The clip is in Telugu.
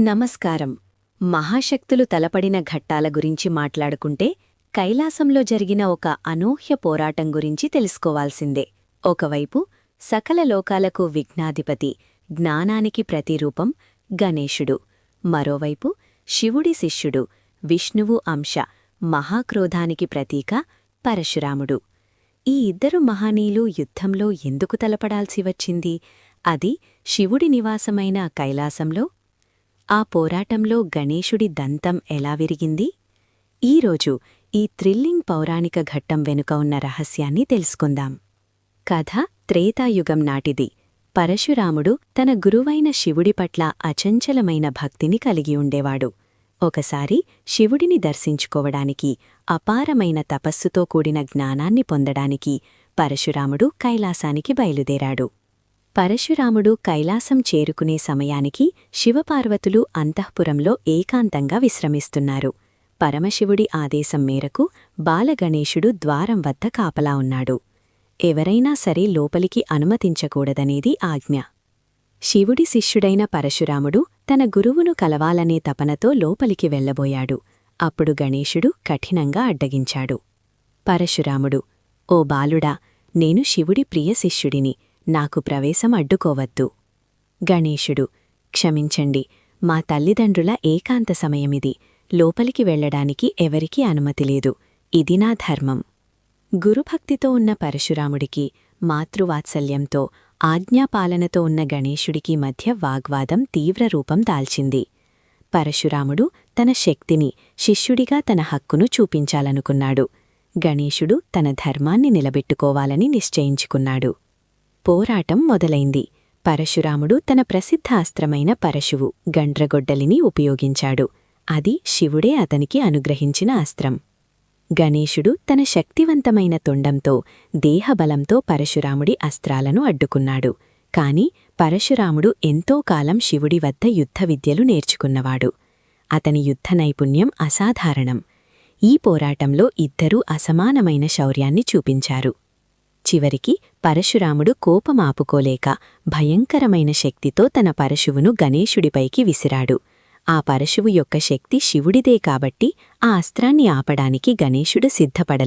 నమస్కారం. మహాశక్తులు తలపడిన ఘట్టాల గురించి మాట్లాడుకుంటే కైలాసంలో జరిగిన ఒక అనూహ్య పోరాటం గురించి తెలుసుకోవాల్సిందే. ఒకవైపు సకల లోకాలకు విఘ్నాధిపతి జ్ఞానానికి ప్రతిరూపం గణేశుడు. మరోవైపు శివుడి శిష్యుడు విష్ణువు అంశ మహాక్రోధానికి ప్రతీక పరశురాముడు. ఈ ఇద్దరు మహనీయులు యుద్ధంలో ఎందుకు తలపడాల్సి వచ్చింది? అది శివుడి నివాసమైన కైలాసంలో ఆ పోరాటంలో గణేశుడి దంతం ఎలా విరిగింది? ఈరోజు ఈ థ్రిల్లింగ్ పౌరాణిక ఘట్టం వెనుక ఉన్న రహస్యాన్ని తెలుసుకుందాం. కథ త్రేతాయుగం నాటిది. పరశురాముడు తన గురువైన శివుడి పట్ల అచంచలమైన భక్తిని కలిగి ఉండేవాడు. ఒకసారి శివుడిని దర్శించుకోవడానికి అపారమైన తపస్సుతో కూడిన జ్ఞానాన్ని పొందడానికి పరశురాముడు కైలాసానికి బయలుదేరాడు. పరశురాముడు కైలాసం చేరుకునే సమయానికి శివపార్వతులు అంతఃపురంలో ఏకాంతంగా విశ్రమిస్తున్నారు. పరమశివుడి ఆదేశం మేరకు బాలగణేశుడు ద్వారం వద్ద కాపలా ఉన్నాడు. ఎవరైనా సరే లోపలికి అనుమతించకూడదనేది ఆజ్ఞ. శివుడి శిష్యుడైన పరశురాముడు తన గురువును కలవాలనే తపనతో లోపలికి వెళ్ళబోయాడు అప్పుడు గణేశుడు కఠినంగా అడ్డగించాడు. పరశురాముడు ఓ బాలుడా నేను శివుడి ప్రియ శిష్యుడిని. నాకు ప్రవేశం అడ్డుకోవద్దు. గణేశుడు క్షమించండి మా తల్లిదండ్రుల ఏకాంత సమయమిది. లోపలికి వెళ్ళడానికి ఎవరికీ అనుమతి లేదు. ఇది నా ధర్మం. గురుభక్తితో ఉన్న పరశురాముడికి మాతృవాత్సల్యంతో ఆజ్ఞాపాలనతో ఉన్న గణేశుడికి మధ్య వాగ్వాదం తీవ్రరూపం దాల్చింది. పరశురాముడు తన శక్తిని శిష్యుడిగా తన హక్కును చూపించాలనుకున్నాడు. గణేశుడు తన ధర్మాన్ని నిలబెట్టుకోవాలని నిశ్చయించుకున్నాడు. పోరాటం మొదలైంది. పరశురాముడు తన ప్రసిద్ధ అస్త్రమైన పరశువు గండ్రగొడ్డలిని ఉపయోగించాడు. అది శివుడే అతనికి అనుగ్రహించిన అస్త్రం. గణేశుడు తన శక్తివంతమైన తొండంతో దేహబలంతో పరశురాముడి అస్త్రాలను అడ్డుకున్నాడు. కాని పరశురాముడు ఎంతో కాలం శివుడి వద్ద యుద్ధ విద్యలు నేర్చుకున్నవాడు. అతని యుద్ధ నైపుణ్యం అసాధారణం. ఈ పోరాటంలో ఇద్దరూ అసమానమైన శౌర్యాన్ని చూపించారు. చివరికి పరశురాముడు కోపమాపుకోలేక భయంకరమైన శక్తితో తన పరశువును గణేశుడిపైకి విసిరాడు. ఆ పరశువు యొక్క శక్తి శివుడిదే కాబట్టి ఆ అస్త్రాన్ని ఆపడానికి గణేశుడు సిద్ధపడలేదు